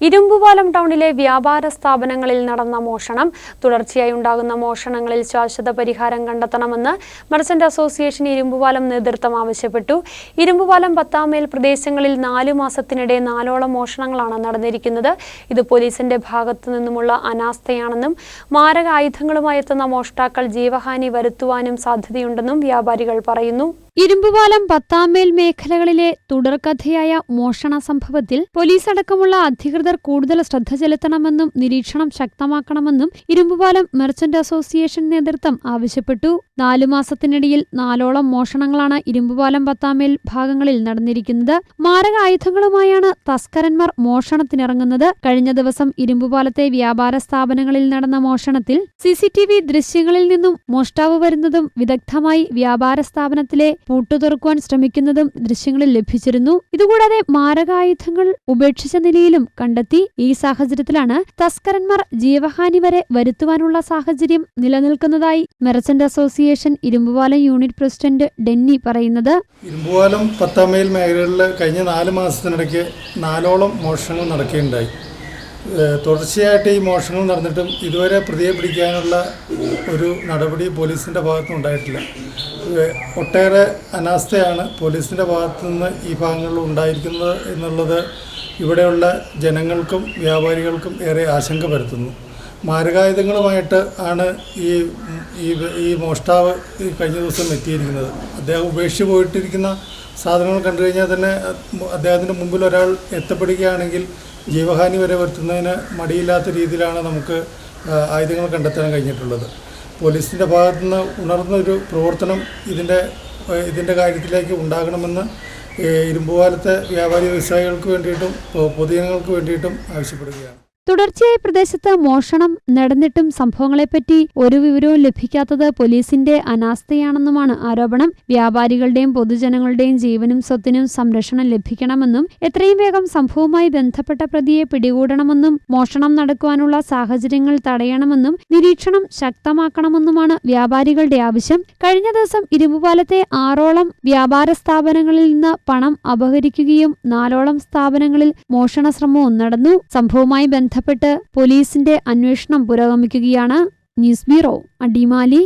ഇരുമ്പുപാലം ടൗണിലെ വ്യാപാര സ്ഥാപനങ്ങളിൽ നടന്ന മോഷണം. തുടർച്ചയായി ഉണ്ടാകുന്ന മോഷണങ്ങളിൽ ശാശ്വത പരിഹാരം കണ്ടെത്തണമെന്ന് മർച്ചന്റ് അസോസിയേഷൻ ഇരുമ്പുപാലം നേതൃത്വം ആവശ്യപ്പെട്ടു. ഇരുമ്പുപാലം പത്താമേൽ പ്രദേശങ്ങളിൽ നാലു മാസത്തിനിടെ നാലോളം മോഷണങ്ങളാണ് നടന്നിരിക്കുന്നത്. ഇത് പോലീസിന്റെ ഭാഗത്തു നിന്നുമുള്ള അനാസ്ഥയാണെന്നും മാരക ആയുധങ്ങളുമായി എത്തുന്ന മോഷ്ടാക്കൾ ജീവഹാനി വരുത്തുവാനും സാധ്യതയുണ്ടെന്നും വ്യാപാരികൾ പറയുന്നു. ഇരുമ്പുപാലം പത്താമേൽ മേഖലകളിലെ തുടർക്കഥയായ മോഷണ സംഭവത്തിൽ പോലീസ് അടക്കമുള്ള അധികൃതർ കൂടുതൽ ശ്രദ്ധ ചെലുത്തണമെന്നും നിരീക്ഷണം ശക്തമാക്കണമെന്നും ഇരുമ്പുപാലം മെർച്ചന്റ് അസോസിയേഷൻ നേതൃത്വം ആവശ്യപ്പെട്ടു. നാലു മാസത്തിനിടയിൽ നാലോളം മോഷണങ്ങളാണ് ഇരുമ്പുപാലം പത്താമേൽ ഭാഗങ്ങളിൽ നടന്നിരിക്കുന്നത്. മാരക ആയുധങ്ങളുമായാണ് തസ്കരന്മാർ മോഷണത്തിനിറങ്ങുന്നത്. കഴിഞ്ഞ ദിവസം ഇരുമ്പുപാലത്തെ വ്യാപാര സ്ഥാപനങ്ങളിൽ നടന്ന മോഷണത്തിൽ സിസിടിവി ദൃശ്യങ്ങളിൽ നിന്നും മോഷ്ടാവ് വരുന്നതും വിദഗ്ധമായി വ്യാപാര സ്ഥാപനത്തിലെ പൂട്ടു തുറക്കുവാൻ ശ്രമിക്കുന്നതും ദൃശ്യങ്ങളിൽ ലഭിച്ചിരുന്നു. ഇതുകൂടാതെ മാരകായുധങ്ങൾ ഉപേക്ഷിച്ച നിലയിലും കണ്ടെത്തി ഈ സാഹചര്യത്തിലാണ് തസ്കരന്മാർ ജീവഹാനി വരെ വരുത്തുവാനുള്ള സാഹചര്യം നിലനിൽക്കുന്നതായി merchant association Irumbupalam unit president Denny പറയുന്നത്. ഇരുമ്പുപാലം പത്താം മൈൽ മേഖലകളിൽ കഴിഞ്ഞ നാല് മാസത്തിനിടയ്ക്ക് നാലോളം മോഷണങ്ങൾ നടക്കുകയുണ്ടായി. തുടർച്ചയായിട്ട് ഈ മോഷണങ്ങൾ നടന്നിട്ടും ഇതുവരെ പ്രതിയെ പിടിക്കാനുള്ള ഒരു നടപടി പോലീസിന്റെ ഭാഗത്തുനിന്ന് ഉണ്ടായിട്ടില്ല. ഒട്ടേറെ അനാസ്ഥയാണ് പോലീസിന്റെ ഭാഗത്തു നിന്ന് ഈ ഭാഗങ്ങളിൽ ഉണ്ടായിരിക്കുന്നത് എന്നുള്ളത് ഇവിടെയുള്ള ജനങ്ങൾക്കും വ്യാപാരികൾക്കും ഏറെ ആശങ്ക പരത്തുന്നു. മാരകായുധങ്ങളുമായിട്ട് ആണ് ഈ ഈ മോഷ്ടാവ് കഴിഞ്ഞ ദിവസം എത്തിയിരിക്കുന്നത്. അദ്ദേഹം ഉപേക്ഷിച്ച് പോയിട്ടിരിക്കുന്ന സാധനങ്ങൾ കണ്ടു കഴിഞ്ഞാൽ തന്നെ അദ്ദേഹത്തിന്റെ മുമ്പിൽ ഒരാൾ എത്തപ്പെടുകയാണെങ്കിൽ ജീവഹാനി വരെ വരുത്തുന്നതിന് മടിയില്ലാത്ത രീതിയിലാണ് നമുക്ക് ആയുധങ്ങൾ കണ്ടെത്താൻ കഴിഞ്ഞിട്ടുള്ളത്. പോലീസിന്റെ ഭാഗത്തു നിന്ന് ഉണർന്നൊരു പ്രവർത്തനം ഇതിന്റെ ഇതിന്റെ കാര്യത്തിലേക്ക് ഉണ്ടാകണമെന്ന് ഇരുമ്പുകാലത്തെ വ്യാപാരി വ്യവസായികൾക്ക് വേണ്ടിയിട്ടും പൊതുജനങ്ങൾക്ക് വേണ്ടിയിട്ടും ആവശ്യപ്പെടുകയാണ്. തുടർച്ചയായി പ്രദേശത്ത് മോഷണം നടന്നിട്ടും സംഭവങ്ങളെപ്പറ്റി ഒരു വിവരവും ലഭിക്കാത്തത് പോലീസിന്റെ അനാസ്ഥയാണെന്നുമാണ് ആരോപണം. വ്യാപാരികളുടെയും പൊതുജനങ്ങളുടെയും ജീവനും സ്വത്തിനും സംരക്ഷണം ലഭിക്കണമെന്നും എത്രയും വേഗം സംഭവവുമായി ബന്ധപ്പെട്ട പ്രതിയെ പിടികൂടണമെന്നും മോഷണം നടക്കുവാനുള്ള സാഹചര്യങ്ങൾ തടയണമെന്നും നിരീക്ഷണം ശക്തമാക്കണമെന്നുമാണ് വ്യാപാരികളുടെ ആവശ്യം. കഴിഞ്ഞ ദിവസം ഇരുമ്പുപാലത്തെ ആറോളം വ്യാപാര സ്ഥാപനങ്ങളിൽ നിന്ന് പണം അപഹരിക്കുകയും നാലോളം സ്ഥാപനങ്ങളിൽ മോഷണ ശ്രമവും നടന്നു. സംഭവവുമായി ബന്ധപ്പെട്ട് പോലീസിന്റെ അന്വേഷണം പുരോഗമിക്കുകയാണ് ന്യൂസ് ബ്യൂറോ. അടിമാലി